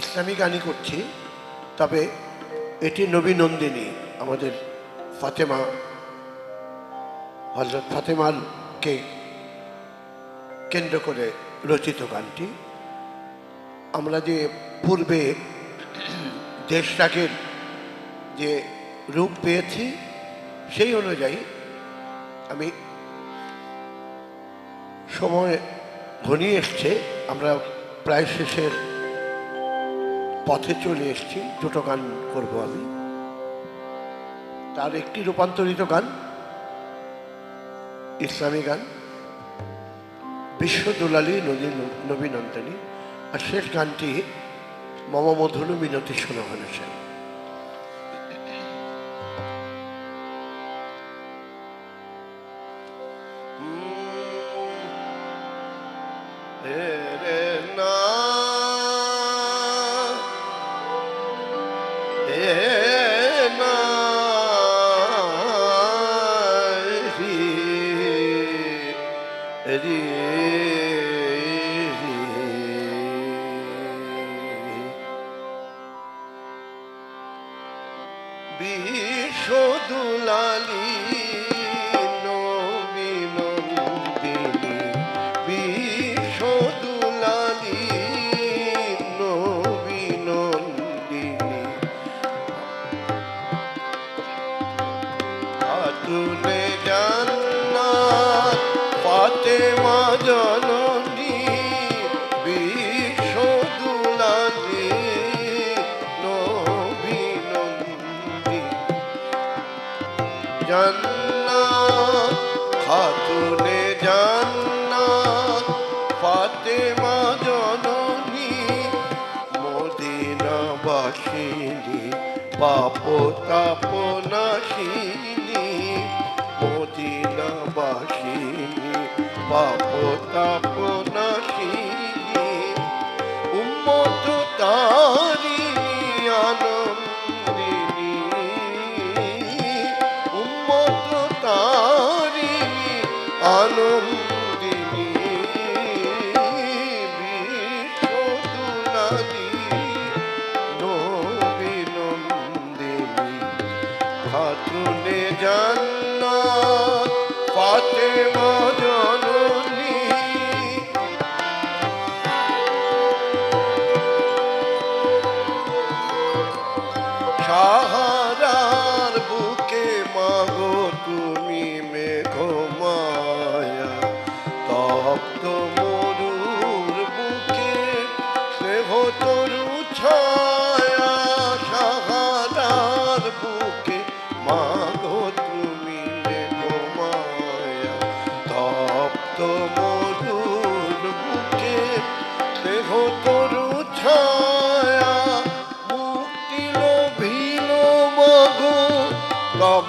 ইসলামী গানই করছি, তবে এটি নবী নন্দিনী, আমাদের ফাতেমা হজরত ফাতেমাকে কেন্দ্র করে রচিত গানটি। আমরা যে পূর্বে দেশটাকের যে রূপ পেয়েছি, সেই অনুযায়ী আমি সময় ঘনিয়ে এসছে, আমরা প্রায় শেষের পথে চলে এসেছি, দুটো গান করব আমি। তার একটি রূপান্তরিত গান, ইসলামী গান, বিশ্ব দুলালী নদী নবী নন্দিনী আর শেষ গানটি মম মিনতি শোনা হয়েছে। রে আতুলে জান্নাত ফাতেমা জননী জান্নাত খাতুনে জান্নাত ফাতেমা জননী মদিনাবাসিনী পাপ তাপ নাশিনী মদিনাবাসিনী পাপ তাপ আনন্দিনী বিশ্বদুলালী নবীনন্দিনী খাতুনে তপ্ত মরুর বুকে স্নেহ তরু ছায়া সাহারার বুকে। মাগো তুমি মেঘমায়া তপ্ত মরুর বুকে স্নেহ তরু ছায়া। মুক্তি লোভিল মগো, তব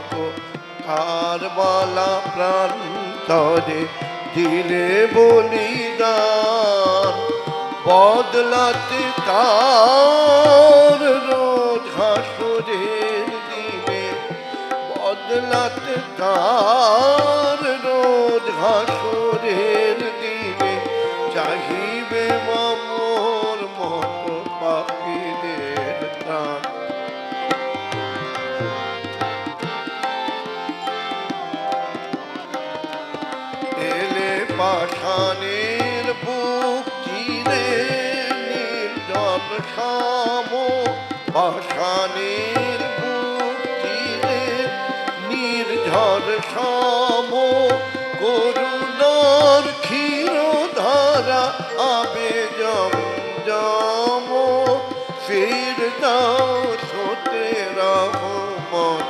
মাতো কারবালা প্রান্তরে দিলে বলিদান, বদলাতে তার রোজ হাসরের দিনে, বদলাতে তার রোজ হাসরের দিনে, চাহিবে মামোর পাঠানের বুক চিরে নির্জন সাম। পাঠানের বুক চিরে নির্ঝর সাম। করুণার ক্ষীর ধারা আবে জম জম। ফির দাও ছোটে রহমত,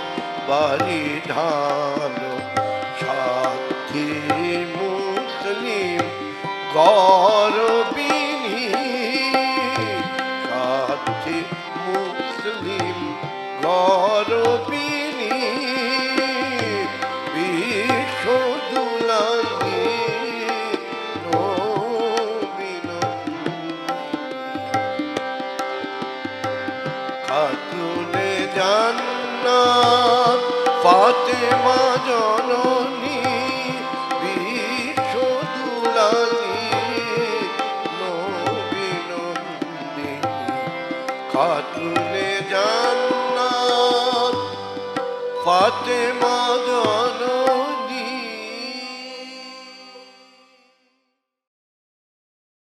বাড়ি ঢালো। নবীনন্দিনী খাতুনে জান্নাত ফাতেমা